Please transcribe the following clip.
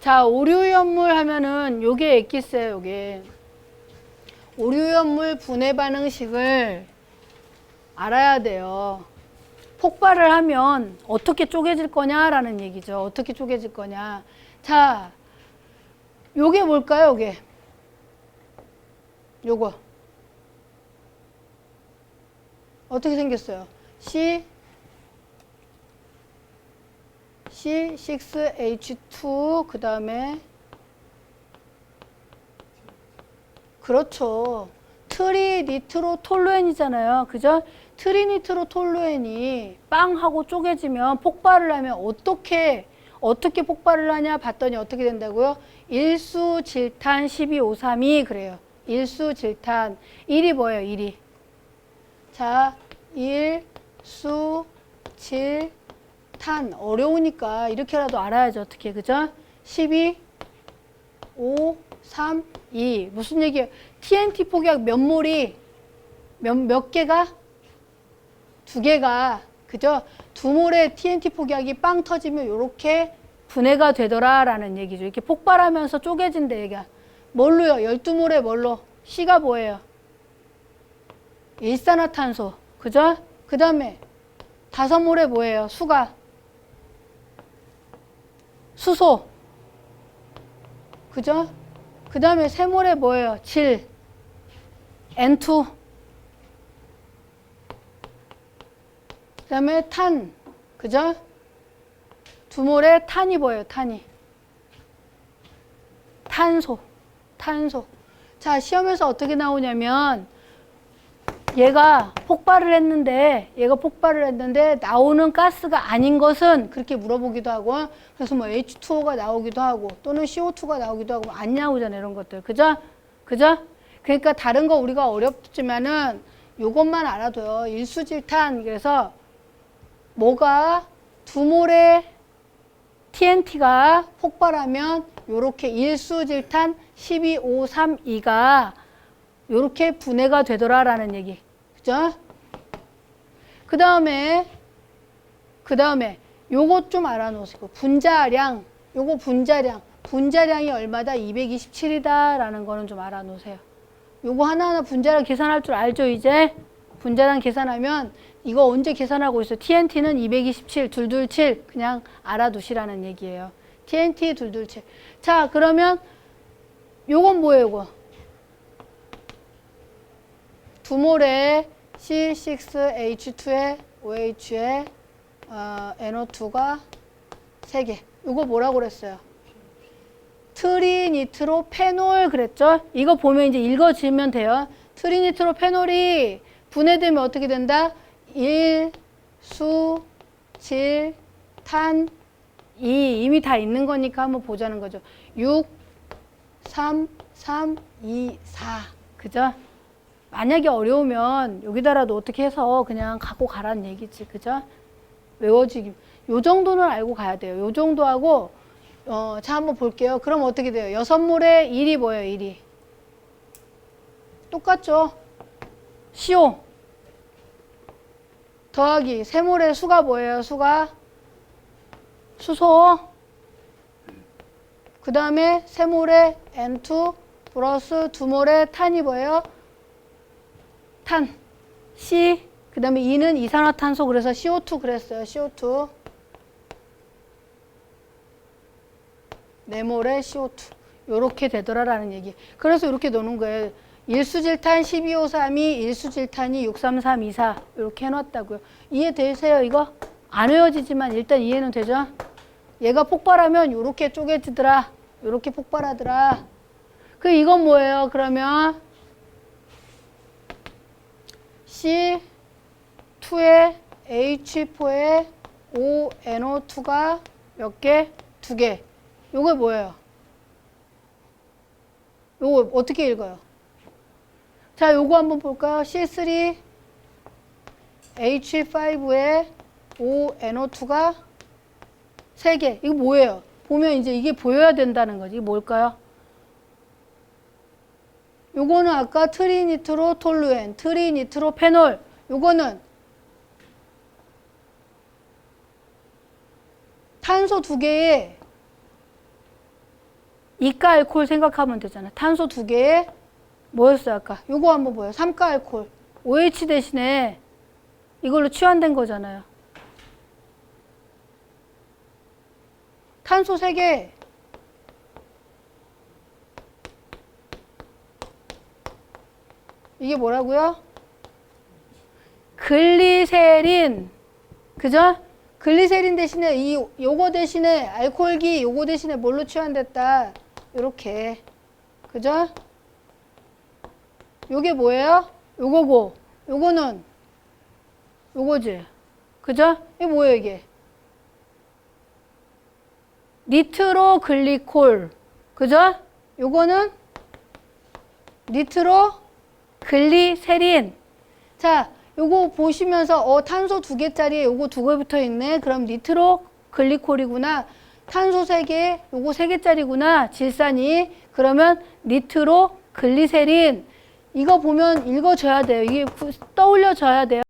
자, 오류연물 하면은 요게 엑기스예요, 요게. 오류연물 분해 반응식을 알아야 돼요. 폭발을 하면 어떻게 쪼개질 거냐라는 얘기죠. 어떻게 쪼개질 거냐. 자, 요게 뭘까요, 요게? 요거. 어떻게 생겼어요? C C6H2 그 다음에 그렇죠. 트리니트로톨루엔이잖아요. 그죠? 트리니트로톨루엔이 빵하고 쪼개지면 폭발을 하면 어떻게 어떻게 폭발을 하냐 봤더니 어떻게 된다고요? 일수 질탄 12532 그래요. 일수 질탄 1이 뭐예요? 1이. 자, 일수 질 탄 어려우니까 이렇게라도 알아야죠. 어떻게 그죠? 12 5 3 2 무슨 얘기예요? TNT 폭약 몇 몰이 몇, 몇 개가 두 개가 그죠? 두 몰의 TNT 폭약이 빵 터지면 이렇게 분해가 되더라라는 얘기죠. 이렇게 폭발하면서 쪼개진대 얘가. 뭘로요? 12몰의 뭘로? C가 뭐예요? 일산화탄소. 그죠? 그 다음에 다섯 몰의 뭐예요? 수가. 수소. 그죠? 그 다음에 세 몰의 뭐예요? 질. N2. 그 다음에 탄. 그죠? 두 몰의 탄이 뭐예요? 탄이. 탄소. 탄소. 자, 시험에서 어떻게 나오냐면 얘가 폭발을 했는데 얘가 폭발을 했는데 나오는 가스가 아닌 것은 그렇게 물어보기도 하고 그래서 뭐 H2O가 나오기도 하고 또는 CO2가 나오기도 하고 안 나오잖아요 이런 것들 그죠? 그죠? 그러니까 다른 거 우리가 어렵지만은 요것만 알아둬요 일수질탄 그래서 뭐가 두 몰의 TNT가 폭발하면 요렇게 일수질탄 12532가 요렇게 분해가 되더라라는 얘기. 그죠? 그 다음에, 그 다음에 요것 좀 알아놓으시고. 분자량, 요거 분자량. 분자량이 얼마다? 227이다. 라는 거는 좀 알아놓으세요. 요거 하나하나 분자량 계산할 줄 알죠, 이제? 분자량 계산하면 이거 언제 계산하고 있어? TNT는 227, 둘둘7 그냥 알아두시라는 얘기예요. TNT 둘둘7. 자, 그러면 요건 뭐예요, 요거? 두 몰의 C6H2에 OH에 어, NO2가 세 개. 이거 뭐라고 그랬어요? 트리니트로페놀 그랬죠? 이거 보면 이제 읽어지면 돼요. 트리니트로페놀이 분해되면 어떻게 된다? 1, 수, 질, 탄, 2 이미 다 있는 거니까 한번 보자는 거죠. 6, 3, 3, 2, 4 그죠? 만약에 어려우면 여기다라도 어떻게 해서 그냥 갖고 가라는 얘기지. 그죠? 외워지기. 요 정도는 알고 가야 돼요. 요 정도 하고, 어, 자, 한번 볼게요. 그럼 어떻게 돼요? 여섯 몰에 1이 뭐예요, 1이? 똑같죠? CO. 더하기. 세 몰의 수가 뭐예요, 수가? 수소. 그 다음에 세 몰의 N2 플러스 두 몰의 탄이 뭐예요? 탄, C, 그 다음에 E는 이산화탄소 그래서 CO2 그랬어요. CO2. 네모의 CO2. 요렇게 되더라라는 얘기. 그래서 이렇게 노는 거예요. 일수질탄 12532, 일수질탄이 63324 이렇게 해놨다고요. 이해되세요 이거? 안 외워지지만 일단 이해는 되죠? 얘가 폭발하면 요렇게 쪼개지더라. 요렇게 폭발하더라. 그 이건 뭐예요? 그러면 C2에 H4에 ONO2가 몇 개? 두 개. 요거 뭐예요? 요거 어떻게 읽어요? 자, 요거 한번 볼까요? C3 H5에 ONO2가 세 개. 이거 뭐예요? 보면 이제 이게 보여야 된다는 거지. 이게 뭘까요? 요거는 아까 트리니트로 톨루엔, 트리니트로 페놀. 요거는 탄소 두 개에 이가 알코올 생각하면 되잖아. 탄소 두 개에 뭐였어 아까? 요거 한번 보여. 삼가 알코올. OH 대신에 이걸로 치환된 거잖아요. 탄소 세 개. 이게 뭐라고요? 글리세린. 그죠? 글리세린 대신에 이 요거 대신에 알코올기 요거 대신에 뭘로 치환됐다. 요렇게. 그죠? 요게 뭐예요? 요거고. 요거는 요거지. 그죠? 이게 뭐예요, 이게? 니트로 글리콜. 그죠? 요거는 니트로 글리세린. 자, 요거 보시면서 어 탄소 두 개짜리에 요거 두 개 붙어 있네. 그럼 니트로 글리콜이구나. 탄소 세 개, 요거 세 개짜리구나. 질산이. 그러면 니트로 글리세린. 이거 보면 읽어줘야 돼요. 이게 구- 떠올려져야 돼요.